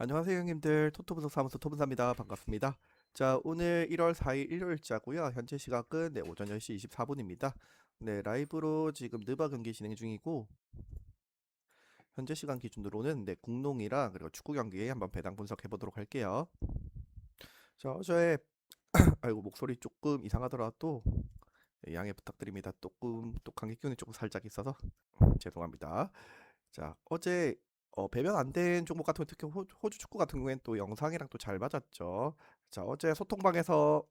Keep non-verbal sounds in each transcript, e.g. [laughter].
안녕하세요 형님들. 토토분석 사무소 토분사입니다. 반갑습니다. 자 오늘 1월 4일 일요일자고요. 현재 시각은 네, 오전 10시 24분입니다. 네 라이브로 지금 느바 경기 진행 중이고 현재 시간 기준으로는 네 국농이랑 그리고 축구 경기 한번 배당 분석해 보도록 할게요. 자 어제 [clears throat] 아이고 목소리 조금 이상하더라도 네, 양해 부탁드립니다. 조금 또 감기 기운이 조금 살짝 있어서 죄송합니다. 자 어제 어, 배변 안 된 종목 같은 경우 특히 호, 호주 축구 같은 경우에는 또 영상이랑 또 잘 맞았죠. 자, 어제 소통방에서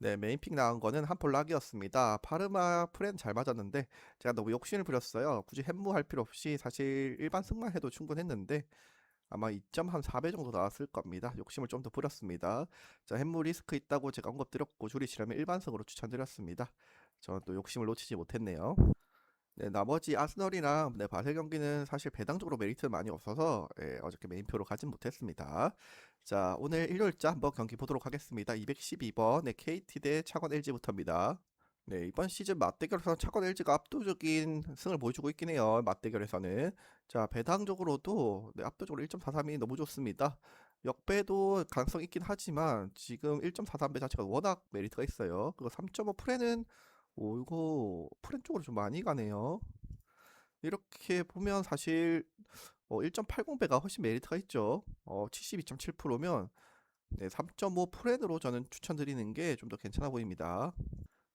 네, 메인픽 나온 거는 한폴락이었습니다. 파르마 프렌 잘 맞았는데 제가 너무 욕심을 부렸어요. 굳이 햄무할 필요 없이 사실 일반 승만 해도 충분했는데 아마 2.4배 정도 나왔을 겁니다. 욕심을 좀 더 부렸습니다. 자, 햄무 리스크 있다고 제가 언급 드렸고 줄이시려면 일반석으로 추천드렸습니다. 저는 또 욕심을 놓치지 못했네요. 네, 나머지 아스널이랑 네, 바셀 경기는 사실 배당적으로 메리트 많이 없어서 예, 어저께 메인표로 가진 못했습니다. 자, 오늘 일요일자 한번 경기 보도록 하겠습니다. 212번 네, KT 대 창원 LG부터입니다. 네, 이번 시즌 맞대결에서는 창원 LG가 압도적인 승을 보여주고 있긴 해요. 맞대결에서는. 자, 배당적으로도 네, 압도적으로 1.43이 너무 좋습니다. 역배도 가능성 있긴 하지만 지금 1.43배 자체가 워낙 메리트가 있어요. 그리고 3.5 프레는 오, 이거 프렌 쪽으로 좀 많이 가네요. 이렇게 보면 사실 어, 1.80배가 훨씬 메리트가 있죠. 어, 72.7%면 네, 3.5 프렌으로 저는 추천드리는 게 좀 더 괜찮아 보입니다.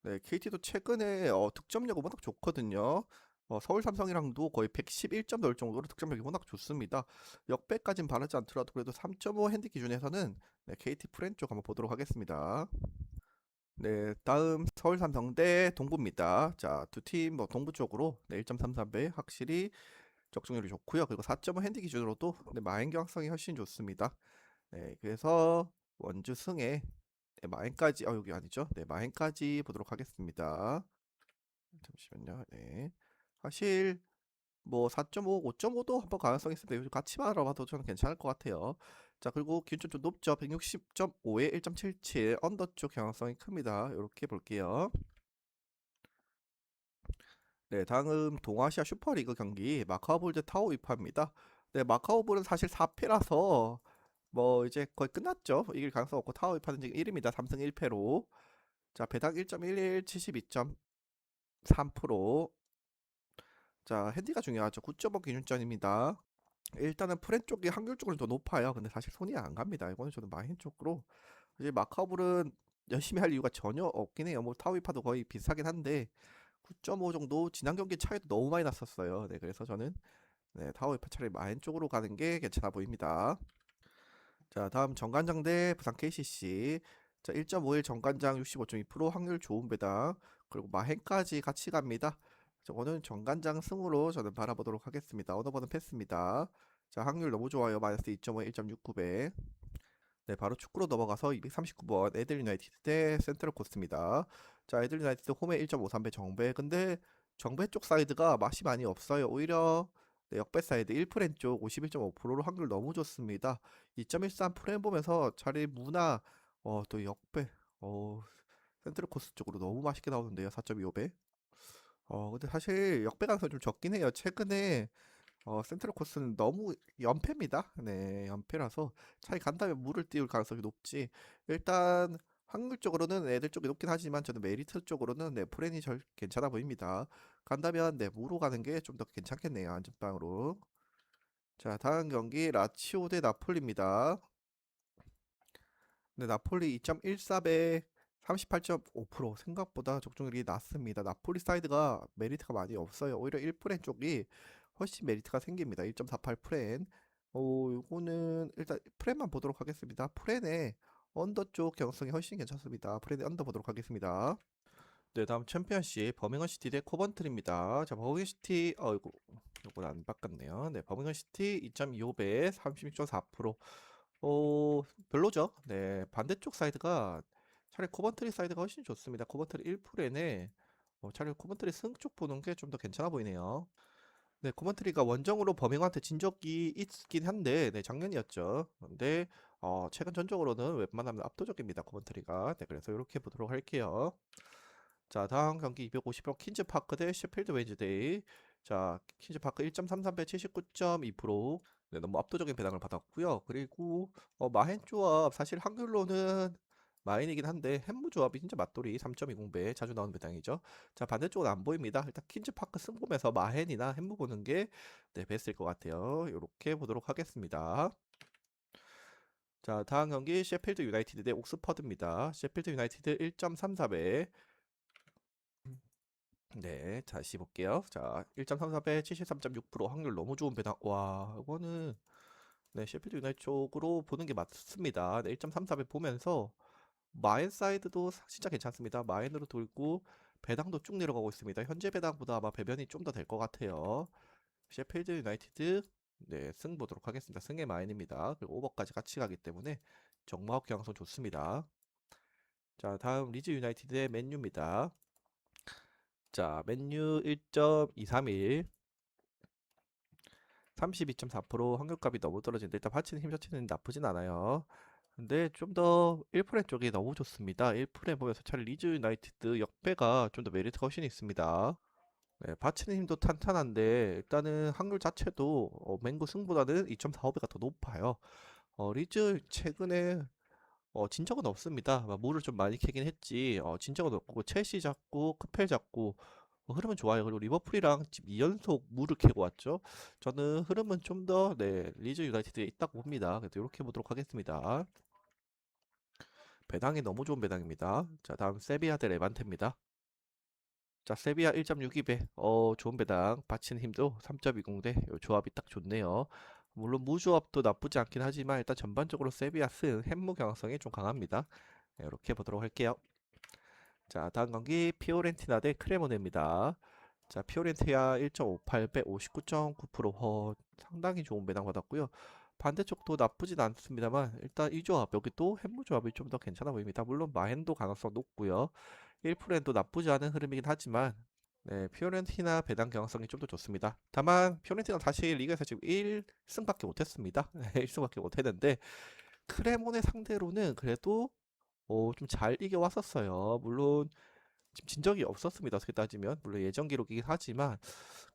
네, KT도 최근에 어, 득점력이 워낙 좋거든요. 어, 서울 삼성이랑도 거의 111점 넣을 정도로 득점력이 워낙 좋습니다. 역배까진 바라지 않더라도 그래도 3.5 핸디 기준에서는 네, KT 프렌 쪽 한번 보도록 하겠습니다. 네, 다음 서울 삼성 대 동부입니다. 자, 두 팀 뭐 동부 쪽으로 네, 1.33배 확실히 적중률이 좋고요. 그리고 4.5 핸디 기준으로도 네, 마행 경합성이 훨씬 좋습니다. 네, 그래서 원주 승에 네, 마행까지 어 여기 아니죠? 네, 마행까지 보도록 하겠습니다. 잠시만요. 네. 사실 뭐 4.5, 5.5도 한번 가능성이 있습니다. 요즘 같이만 알아봐도 저는 괜찮을 것 같아요. 자, 그리고 기준점 좀 높죠. 160.5에 1.77 언더 쪽 경향성이 큽니다. 이렇게 볼게요. 네, 다음 동아시아 슈퍼리그 경기 마카오볼 대 타오 위파입니다. 네, 마카오볼은 사실 4패라서 뭐 이제 거의 끝났죠. 이길 가능성 없고 타오 위파는 지금 1위입니다. 3승 1패로. 자, 배당 1.11 72.3% 자, 핸디가 중요하죠. 9.5 기준점입니다. 일단은 프렌 쪽이 확률 쪽으로 더 높아요. 근데 사실 손이 안 갑니다. 이거는 저는 마인 쪽으로. 이제 마카오블은 열심히 할 이유가 전혀 없긴 해요. 뭐 타위파도 거의 비슷하긴 한데 9.5 정도 지난 경기 차이도 너무 많이 났었어요. 네, 그래서 저는 네, 타워위파 차라리 마인 쪽으로 가는 게 괜찮아 보입니다. 자, 다음 정관장 대 부산 KCC. 자, 1.51 정관장 65.2% 확률 좋은 배당. 그리고 마행까지 같이 갑니다. 저거는 정관장 승으로 저는 바라보도록 하겠습니다. 언어버는 패스입니다. 자, 확률 너무 좋아요. 마이너스 2.5, 1.69배. 네, 바로 축구로 넘어가서 239번 애들 유나이티드 대 센트럴 코스트입니다. 자, 애들 유나이티드 홈에 1.53배 정배. 근데 정배 쪽 사이드가 맛이 많이 없어요. 오히려 네, 역배 사이드 1프렌 쪽 51.5%로 확률 너무 좋습니다. 2.13 프렌 보면서 차라리 무나 어, 또 역배 어, 센트럴 코스트 쪽으로 너무 맛있게 나오는데요. 4.25배. 어, 근데 사실 역배 가능성이 좀 적긴 해요. 최근에 어, 센트럴 코스는 너무 연패입니다. 네, 연패라서 차라리 간다면 물을 띄울 가능성이 높지. 일단 확률적으로는 애들 쪽이 높긴 하지만 저는 메리트 쪽으로는 네, 프렌이 절 괜찮아 보입니다. 간다면 네, 무로 가는 게 좀 더 괜찮겠네요. 안전빵으로. 자, 다음 경기 라치오 대 나폴리입니다. 네, 나폴리 2.14배 38.5% 생각보다 적중률이 낮습니다. 나폴리 사이드가 메리트가 많이 없어요. 오히려 1프렌 쪽이 훨씬 메리트가 생깁니다. 1.48 프렌. 오, 이거는 일단 프렌만 보도록 하겠습니다. 프렌의 언더 쪽 경성이 훨씬 괜찮습니다. 프렌의 언더 보도록 하겠습니다. 네, 다음 챔피언십 버밍엄 시티 대 코번트리입니다. 자, 버밍엄 시티 어이구 이건 안 바꿨네요. 네, 버밍엄 시티 2.25배 36.4%. 어, 별로죠. 네, 반대쪽 사이드가 차라리 코번트리 사이드가 훨씬 좋습니다. 코번트리 1프렌에 어, 차라리 코번트리 승 쪽 보는 게 좀 더 괜찮아 보이네요. 네, 코번트리가 원정으로 버밍엄한테 진 적이 있긴 한데, 네, 작년이었죠. 근데 어, 최근 전적으로는 웬만하면 압도적입니다. 코번트리가. 네, 그래서 이렇게 보도록 할게요. 자, 다음 경기 250번 킨즈파크 대 셰필드 웨인즈데이. 자, 킨즈파크 1.33배 79.2%. 네, 너무 압도적인 배당을 받았고요. 그리고 어, 마헨 조합 사실 확률로는 마인이긴 한데 햄무 조합이 진짜 맞돌이 3.20배 자주 나오는 배당이죠. 자 반대쪽은 안 보입니다. 일단 퀸즈파크 승 보면서 마헨이나 햄무 보는 게 네, 베스트일 것 같아요. 이렇게 보도록 하겠습니다. 자 다음 경기 셰필드 유나이티드 대 옥스퍼드입니다. 셰필드 유나이티드 1.34배 네, 다시 볼게요. 자, 1.34배 73.6% 확률 너무 좋은 배당. 와, 이거는 네, 셰필드 유나이트 쪽으로 보는 게 맞습니다. 네, 1.34배 보면서 마인 사이드도 사- 진짜 괜찮습니다. 마인으로 돌고 배당도 쭉 내려가고 있습니다. 현재 배당보다 아마 배변이 좀 더 될 것 같아요. 셰필드 유나이티드 네, 승 보도록 하겠습니다. 승의 마인입니다. 그리고 오버까지 같이 가기 때문에 정마업 경선 좋습니다. 자, 다음 리즈 유나이티드의 맨유입니다. 자, 맨유 1.231 32.4% 확률값이 너무 떨어지는데 일단 받치는 힘 자체는 나쁘진 않아요. 근데 좀 더 1프레 쪽이 너무 좋습니다. 1프레 보면서 차라리 리즈 유나이티드 역배가 좀 더 메리트가 훨씬 있습니다. 네, 받치는 힘도 탄탄한데 일단은 확률 자체도 어, 맹구 승보다는 2.45배가 더 높아요. 어, 리즈 최근에 어, 진 적은 없습니다. 막 물을 좀 많이 캐긴 했지. 어, 진 적은 없고 첼시 잡고 크펠 잡고 어, 흐름은 좋아요. 그리고 리버풀이랑 지금 2연속 물을 캐고 왔죠. 저는 흐름은 좀 더 네, 리즈 유나이티드에 있다고 봅니다. 그래서 이렇게 보도록 하겠습니다. 배당이 너무 좋은 배당입니다. 자, 다음 세비야 대 레반테입니다. 자, 세비야 1.62배. 어, 좋은 배당. 받치는 힘도 3.20대. 요 조합이 딱 좋네요. 물론 무조합도 나쁘지 않긴 하지만 일단 전반적으로 세비야 승 햄무 경향성이 좀 강합니다. 네, 이렇게 보도록 할게요. 자, 다음 경기 피오렌티나 대 크레모네입니다. 자, 피오렌티나 1.58배 59.9% 어, 상당히 좋은 배당 받았고요. 반대쪽도 나쁘진 않습니다만 일단 이 조합 여기 또 햄무 조합이 좀 더 괜찮아 보입니다. 물론 마헨도 가능성 높고요. 1%도 나쁘지 않은 흐름이긴 하지만 네, 피오렌티나 배당 경향성이 좀 더 좋습니다. 다만 피오렌티나 사실 리그에서 지금 1승밖에 못했습니다. [laughs] 1승밖에 못했는데 크레모네 상대로는 그래도 어, 좀 잘 이겨왔었어요. 물론 진 적이 없었습니다. 어떻게 따지면 물론 예전 기록이긴 하지만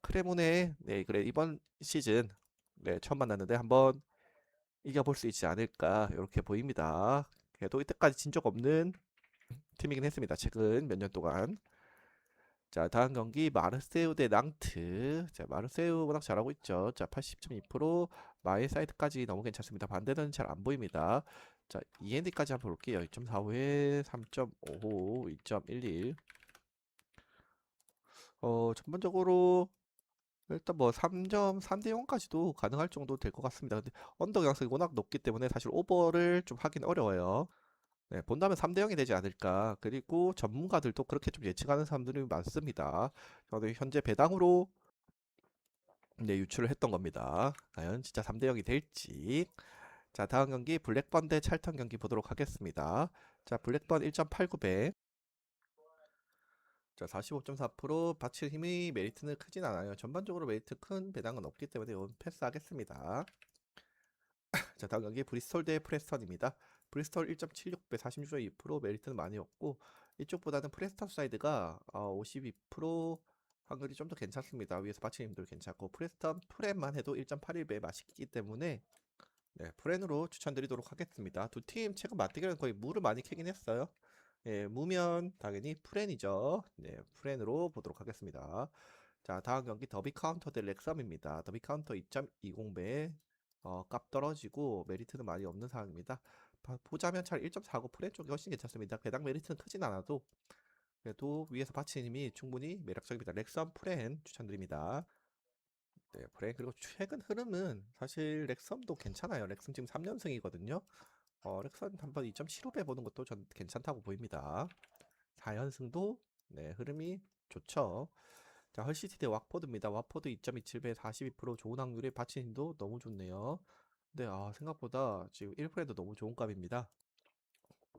크레모네 네 그래 이번 시즌 네 처음 만났는데 한번 이겨볼 수 있지 않을까 이렇게 보입니다. 그래도 이때까지 진 적 없는 팀이긴 했습니다. 최근 몇 년 동안. 자, 다음 경기 마르세유 대 낭트. 자, 마르세유 워낙 잘하고 있죠. 자, 80.2% 마의 사이드까지 너무 괜찮습니다. 반대는 잘 안 보입니다. 자, END까지 한번 볼게요. 2.45에 3.55, 2.11. 어, 전반적으로 일단 뭐 3점 3대 0까지도 가능할 정도 될 것 같습니다. 근데 언더 양성이 워낙 높기 때문에 사실 오버를 좀 하긴 어려워요. 네, 본다면 3대 0이 되지 않을까. 그리고 전문가들도 그렇게 좀 예측하는 사람들이 많습니다. 현재 배당으로 네, 유출을 했던 겁니다. 과연 진짜 3대 0이 될지. 자, 다음 경기 블랙번 대 찰턴 경기 보도록 하겠습니다. 자, 블랙번 1.89배. 자, 45.4% 받칠 힘이 메리트는 크진 않아요. 전반적으로 메리트 큰 배당은 없기 때문에 이건 패스하겠습니다. 자, 다음 경기 브리스톨 대 프레스턴입니다. 브리스톨 1.76배 46.2% 메리트는 많이 없고 이쪽보다는 프레스턴 사이드가 어, 52% 확률이 좀 더 괜찮습니다. 위에서 힘도 괜찮고 프레스턴 프렌만 해도 1.81배 맛있기 때문에 네, 프렌으로 추천드리도록 하겠습니다. 두 팀 최근 맞대결은 거의 무를 많이 캐긴 했어요. 예, 무면 당연히 프렌이죠. 네, 프렌으로 보도록 하겠습니다. 자, 다음 경기 더비 카운터 대 렉섬입니다. 더비 카운터 2.20배 어, 값 떨어지고 메리트는 많이 없는 상황입니다. 봐- 보자면 차라리 1.49 프렌 쪽이 훨씬 괜찮습니다. 배당 메리트는 크진 않아도 그래도 위에서 받치님이 충분히 매력적입니다. 렉섬 프렌 추천드립니다. 네, 프렌 그리고 최근 흐름은 사실 렉섬도 괜찮아요. 렉섬 지금 3연승이거든요. 어, 렉섬 한번 2.75배 보는 것도 전 괜찮다고 보입니다. 4연승도 네, 흐름이 좋죠. 자, 헐시티 대 왁포드입니다. 왁포드 2.27배 42% 좋은 확률의 받치님도 너무 좋네요. 근데 아, 생각보다 지금 1%도 너무 좋은 값입니다.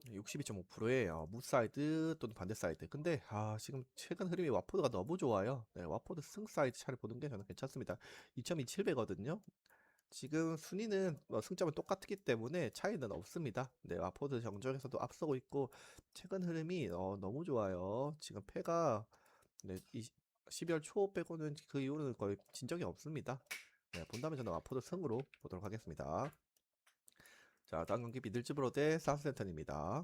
62.5%의 어, 무사이드 또는 반대 사이드. 근데 아, 지금 최근 흐름이 와포드가 너무 좋아요. 네, 와포드 승 사이드 차를 보는 게 저는 괜찮습니다. 2.27배거든요. 지금 순위는 뭐 승점은 똑같기 때문에 차이는 없습니다. 네, 와포드 정적에서도 앞서고 있고 최근 흐름이 어, 너무 좋아요. 지금 패가 네, 이, 12월 초 빼고는 그 이후로는 거의 진 적이 없습니다. 네, 본다면 저는 와포드 승으로 보도록 하겠습니다. 자, 다음 경기 미들즈브로 대 사우스센턴입니다.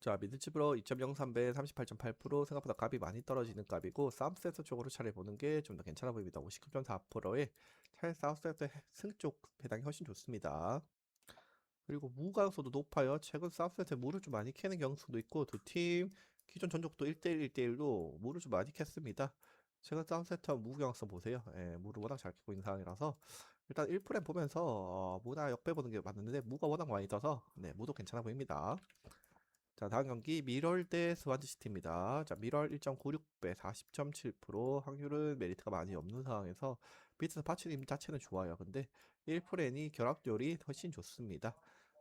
자, 미들즈브로 2.03배 38.8% 생각보다 값이 많이 떨어지는 값이고 사우스센터 쪽으로 차례 보는 게 좀 더 괜찮아 보입니다. 59.4%에 차라리 사우스센터 승 쪽 배당이 훨씬 좋습니다. 그리고 무 가능성도 높아요. 최근 사우스센터 무를 좀 많이 캐는 경우도 있고 두 팀 기존 전적도 1대1 1대1로 무를 좀 많이 캤습니다. 최근 사우스센터 무 경향성 보세요. 예, 무를 워낙 잘 캐고 있는 상황이라서 일단 1프레임 보면서 어, 무나 역배 보는 게 맞는데 무가 워낙 많이 떠서 네, 무도 괜찮아 보입니다. 자, 다음 경기 미럴 대 스완지시티입니다. 자, 미럴 1.96배 40.7% 확률은 메리트가 많이 없는 상황에서 비트스 파츠님 자체는 좋아요. 근데 1프레임이 결합률이 훨씬 좋습니다.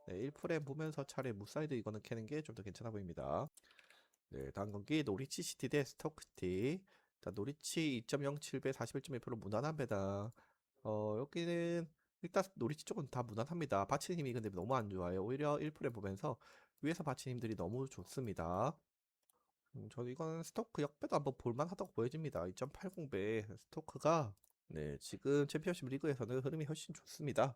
네, 1프레임 보면서 차라리 무사이드 이거는 캐는 게 좀 더 괜찮아 보입니다. 네, 다음 경기 노리치 시티 대 스토크시티. 자, 노리치 2.07배 41.1% 무난한 배당. 어, 여기는 일단 노리치 쪽은 다 무난합니다. 바치님이 근데 너무 안 좋아요. 오히려 1프레임 보면서 위에서 바치님들이 너무 좋습니다. 음, 저는 이건 스토크 역배도 한번 볼만하다고 보여집니다. 2.80배 스토크가 네, 지금 챔피언십 리그에서는 흐름이 훨씬 좋습니다.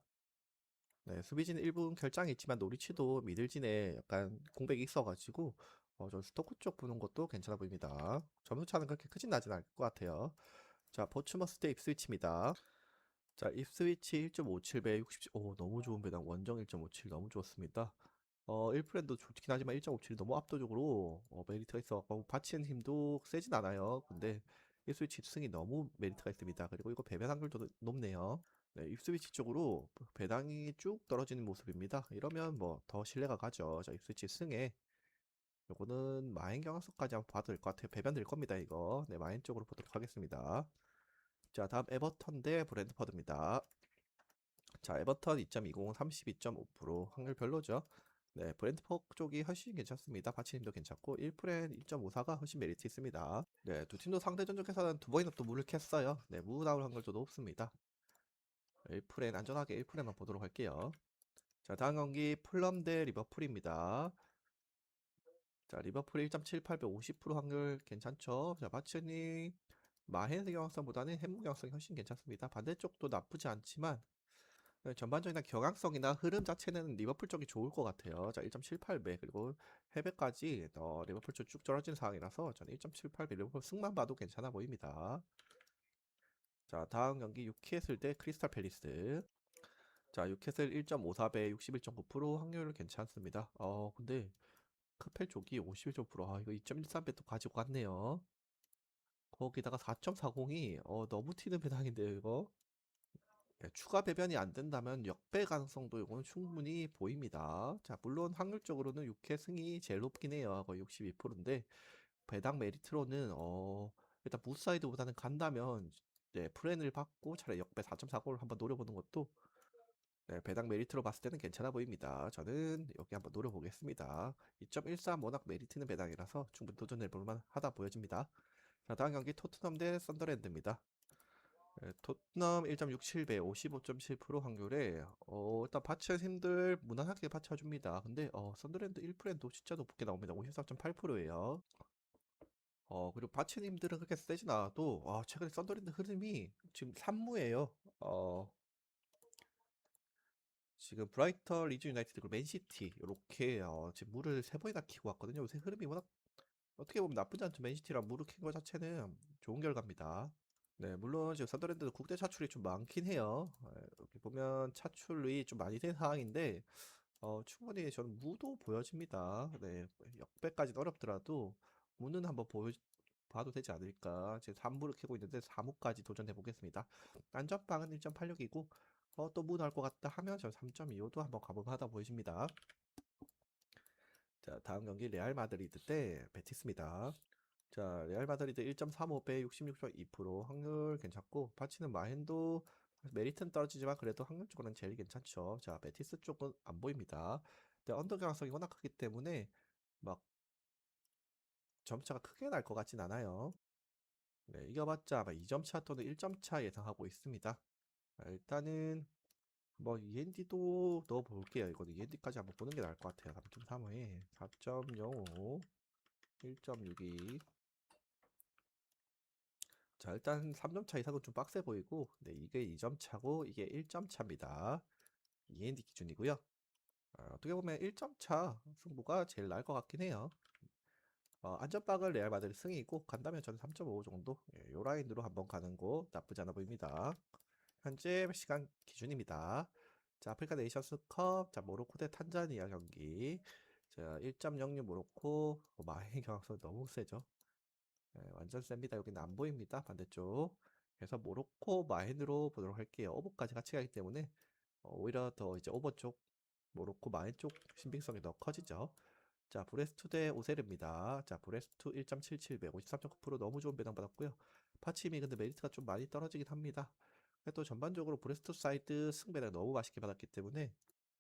네, 수비진 1분 결장이 있지만 노리치도 미들진에 약간 공백이 있어가지고 어, 저 스토크 쪽 보는 것도 괜찮아 보입니다. 점수 차는 그렇게 크진 나진 않을 것 같아요. 자, 포츠머스 대 입스위치입니다. 자, 입스위치 1.57배 60, 오, 너무 좋은 배당 원정 1.57 너무 좋습니다. 어, 1프렌도 좋긴 하지만 1.57이 너무 압도적으로 어, 메리트가 있어갖고 바치는 힘도 세진 않아요. 근데 입스위치 승이 너무 메리트가 있습니다. 그리고 이거 배변 확률도 높네요. 네, 입스위치 쪽으로 배당이 쭉 떨어지는 모습입니다. 이러면 뭐 더 신뢰가 가죠. 자, 입스위치 승에 요거는 마인 경향성까지 한번 봐도 될 것 같아요. 배변 될 겁니다, 이거. 네, 마인 쪽으로 보도록 하겠습니다. 자, 다음 에버턴 대 브랜드퍼드입니다. 자, 에버턴 2.20, 32.5% 확률 별로죠. 네, 브랜드퍼 쪽이 훨씬 괜찮습니다. 바치님도 괜찮고 1프렌 1.54가 훨씬 메리트 있습니다. 네, 두 팀도 상대 전적에서는 두 번이나 또 물을 캤어요. 네, 무 나올 확률도 높습니다. 1프렌 안전하게 1프렌만 보도록 할게요. 자, 다음 경기 풀럼 대 리버풀입니다. 자, 리버풀 1.78배 50% 확률 괜찮죠? 자, 바치님 마헨스 경향성보다는 햄무 경향성이 훨씬 괜찮습니다. 반대쪽도 나쁘지 않지만 네, 전반적인 경향성이나 흐름 자체는 리버풀 쪽이 좋을 것 같아요. 자, 1.78배 그리고 해배까지 어, 리버풀 쪽 쭉 떨어지는 상황이라서 저는 1.78배 리버풀 승만 봐도 괜찮아 보입니다. 자, 다음 경기 유캐슬 대 크리스탈 팰리스. 자, 유캐슬 1.54배 61.9% 확률 괜찮습니다. 어, 근데 크펠 쪽이 51.9%. 아, 이거 2.13배 또 가지고 갔네요. 거기다가 4.40이 어, 너무 튀는 배당인데요, 이거. 네, 추가 배변이 안 된다면 역배 가능성도 이거는 충분히 보입니다. 자, 물론 확률적으로는 6회 승이 제일 높긴 해요. 거의 62%인데 배당 메리트로는 어, 일단 무사이드보다는 간다면 네, 프렌을 받고 차라리 역배 4.40을 한번 노려보는 것도 네, 배당 메리트로 봤을 때는 괜찮아 보입니다. 저는 여기 한번 노려보겠습니다. 2.13 워낙 메리트 있는 배당이라서 충분히 도전해볼 만하다 보여집니다. 자, 다음 경기 토트넘 대 썬더랜드입니다. 네, 토트넘 1.67배 55.7% 확률에 어, 일단 받쳐힘들 무난하게 받쳐줍니다. 근데 어, 썬더랜드 1%도 진짜 높게 나옵니다. 54.8%예요. 어, 그리고 바치님들은 그렇게 세진 않아도 아, 최근에 썬더랜드 흐름이 지금 3무예요. 어, 지금 브라이턴, 리즈 유나이티드, 그리고 맨시티 이렇게 어, 지금 물을 세 번이나 키고 왔거든요. 요새 흐름이 워낙 어떻게 보면 나쁘지 않죠. 맨시티랑 캔것 자체는 좋은 결과입니다. 네, 물론 지금 썬더랜드도 국대 차출이 좀 많긴 해요. 예, 여기 보면 차출이 좀 많이 된 상황인데 어, 충분히 저는 무도 보여집니다. 네, 역배까지는 어렵더라도 무는 한번 보여 봐도 되지 않을까. 지금 3무를 캐고 있는데 4무까지 도전해 보겠습니다. 안전빵은 1.86이고 어, 또 무 나올 것 같다 하면 저 3.25도 한번 가볼만 하다 보여집니다. 자, 다음 경기 레알 마드리드 대 베티스입니다. 자, 레알 마드리드 1.35배 66.2% 확률 괜찮고 바치는 마헨도 메리트는 떨어지지만 그래도 확률적으로는 제일 괜찮죠. 자, 베티스 쪽은 안 보입니다. 근데 언더 경향성이 워낙 크기 때문에 막 점차가 크게 날 것 같진 않아요. 네, 이겨봤자 아마 2점 차 또는 1점 차 예상하고 있습니다. 자, 일단은 뭐 END도 넣어볼게요. 이거는 END까지 한번 보는 게 나을 것 같아요. 3.35에 4.05 1.62 자, 일단 3점 차 이상은 좀 빡세 보이고, 네, 이게 2점 차고, 이게 1점 차입니다. END 기준이고요. 아, 어떻게 보면 1점 차 승부가 제일 나을 것 같긴 해요. 어, 안전빵은 레알 마드리 승이고, 간다면 저는 3.5 정도? 예, 요 라인으로 한번 가는 거 나쁘지 않아 보입니다. 현재 시간 기준입니다. 자, 아프리카 네이션스컵, 자, 모로코 대 탄자니아 경기. 자, 1.06 모로코, 어, 마해 경합선 너무 세죠? 예, 완전 셉니다. 여기는 안 보입니다. 반대쪽. 그래서 모로코 마헨으로 보도록 할게요. 오버까지 같이 가기 때문에 어, 오히려 더 이제 오버 쪽, 모로코 마헨 쪽 신빙성이 더 커지죠. 자, 브레스투 대 오세르입니다. 자, 브레스투 1.77배, 53.9% 너무 좋은 배당 받았고요. 파치미 근데 메리트가 좀 많이 떨어지긴 합니다. 또 전반적으로 브레스트 사이드 승배당 너무 맛있게 받았기 때문에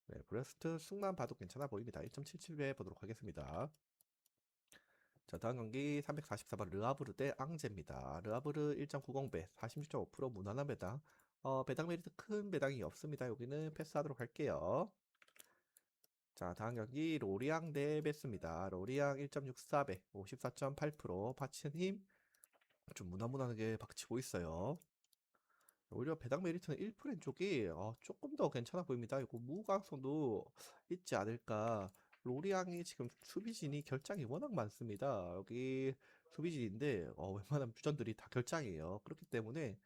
네, 브레스트 승만 봐도 괜찮아 보입니다. 1.77배 보도록 하겠습니다. 자, 다음 경기 344번 르아브르 대 앙제입니다. 르아브르 1.90배, 46.5% 무난한 배당. 어, 배당 메리트 큰 배당이 없습니다. 여기는 패스하도록 할게요. 자, 다음 경기 로리앙 대 베스입니다. 로리앙 1.64배, 54.8%. 파치는 힘좀 무난무난하게 박치고 있어요. 오히려 배당 메리트는 1% 쪽이 어, 조금 더 괜찮아 보입니다. 이거 무가성도 있지 않을까. 로리앙이 지금 수비진이 결장이 워낙 많습니다. 여기 수비진인데 어, [laughs] 웬만한 주전들이 다 결장이에요. 그렇기 때문에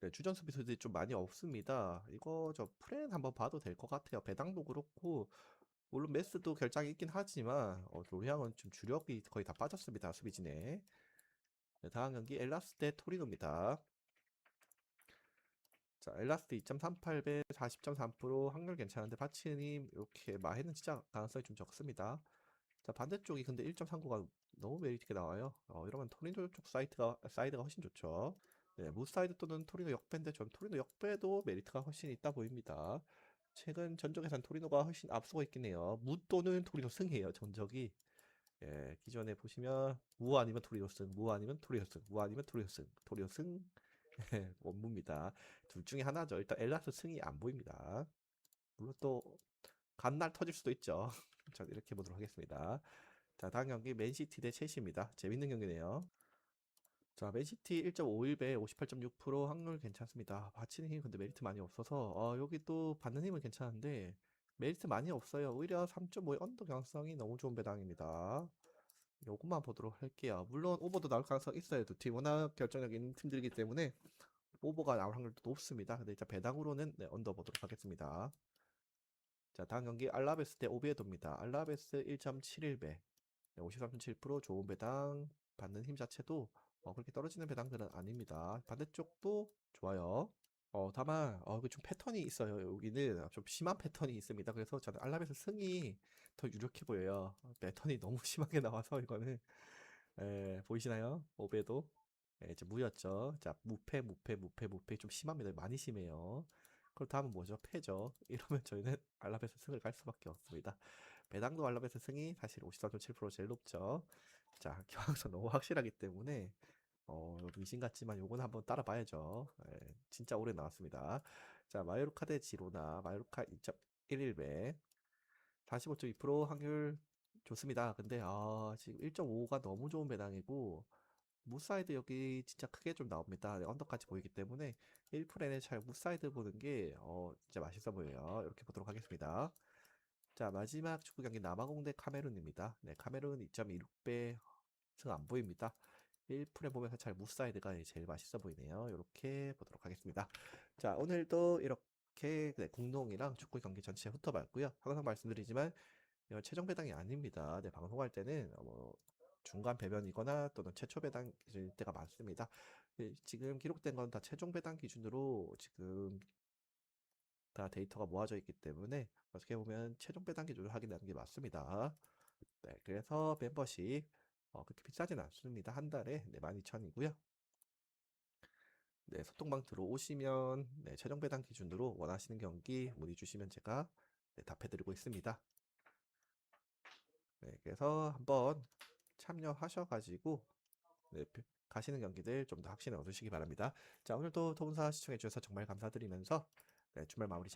네, 주전 수비수들이 좀 많이 없습니다. 이거 저 프렌 한번 봐도 될 것 같아요. 배당도 그렇고 물론 메스도 결장이 있긴 하지만 어, 로리앙은 좀 주력이 거의 다 빠졌습니다. 수비진에. 네, 다음 경기 엘라스 대 토리노입니다. 자, 엘라스트 2.38배 40.3% 확률 괜찮은데 파치님 이렇게 마해는 진짜 가능성이 좀 적습니다. 자, 반대쪽이 근데 1.39가 너무 메리트 있게 나와요. 어, 이러면 토리노 쪽 사이트가 사이드가 훨씬 좋죠. 네, 무사이드 또는 토리노 역배인데 전 토리노 역배도 메리트가 훨씬 있다 보입니다. 최근 전적에선 토리노가 훨씬 앞서고 있긴 해요. 무 또는 토리노 승이에요, 전적이. 예, 기존에 보시면 무 아니면 토리노 승, 무 아니면 토리노 승, 무 아니면 토리노 승, 토리노 승, 예, 원무입니다. 둘 중에 하나죠. 일단 엘라스 승이 안 보입니다. 물론 또 간날 터질 수도 있죠. [laughs] 자, 이렇게 보도록 하겠습니다. 자, 다음 경기 맨시티 대 첼시입니다. 재밌는 경기네요. 자, 맨시티 1.51배 58.6% 확률 괜찮습니다. 받치는 힘 근데 메리트 많이 없어서 어, 여기 또 받는 힘은 괜찮은데 메리트 많이 없어요. 오히려 3.5의 언더 경성이 너무 좋은 배당입니다. 요것만 보도록 할게요. 물론 오버도 나올 가능성 있어요. 두 팀 워낙 결정적인 팀들이기 때문에 오버가 나올 확률도 높습니다. 근데 일단 배당으로는 네, 언더 보도록 하겠습니다. 자, 다음 경기 알라베스 대 오비에도입니다. 알라베스 1.71배, 네, 53.7% 좋은 배당 받는 힘 자체도 어, 그렇게 떨어지는 배당들은 아닙니다. 반대쪽도 좋아요. 어, 다만, 어, 이거 좀 패턴이 있어요. 여기는 좀 심한 패턴이 있습니다. 그래서 저는 알라베스 승이 더 유력해 보여요. 패턴이 너무 [laughs] 심하게 나와서 이거는, 에, 보이시나요? 오베도. 예, 이제 무였죠. 자, 무패, 무패, 무패, 무패 좀 심합니다. 많이 심해요. 그럼 다음은 뭐죠? 패죠. [laughs] 이러면 저희는 알라베스 승을 갈 수밖에 없습니다. 배당도 알라베스 승이 사실 54.7% 제일 높죠. 자, [laughs] 경향성 너무 확실하기 때문에 어, 의심 같지만 요건 한번 따라봐야죠. 예, 진짜 오래 나왔습니다. 자, 마요르카 대 지로나 마요르카 2.11배 45.2% 확률 좋습니다. 근데 아, 지금 1.5가 너무 좋은 배당이고 무사이드 여기 진짜 크게 좀 나옵니다. 네, 언더까지 보이기 때문에 1프렌에 잘 무사이드 보는 게 어, 진짜 맛있어 보여요. 이렇게 보도록 하겠습니다. 자, 마지막 축구 경기 남아공 대 카메룬입니다. 네, 카메룬 2.26배 승 안 보입니다. 1프레 보면서 잘 무사이드가 제일 맛있어 보이네요. 이렇게 보도록 하겠습니다. 자, 오늘도 이렇게 네, 공동이랑 축구 경기 전체 훑어봤고요. 항상 말씀드리지만 이건 최종 배당이 아닙니다. 네, 방송할 때는 어, 뭐 중간 배변이거나 또는 최초 배당일 때가 많습니다. 네, 지금 기록된 건 다 최종 배당 기준으로 지금 다 데이터가 모아져 있기 때문에 어떻게 보면 최종 배당 기준을 확인하는 게 맞습니다. 네, 그래서 멤버십 어, 그렇게 비싸진 않습니다. 한 달에 네, 12,000이고요. 네, 소통방 들어오시면 네, 최종 배당 기준으로 원하시는 경기 문의 주시면 제가 네, 답해드리고 있습니다. 네, 그래서 한번 참여하셔가지고 네, 비- 가시는 경기들 좀 더 확신을 얻으시기 바랍니다. 자, 오늘도 토분사 시청해주셔서 정말 감사드리면서 네, 주말 마무리 잘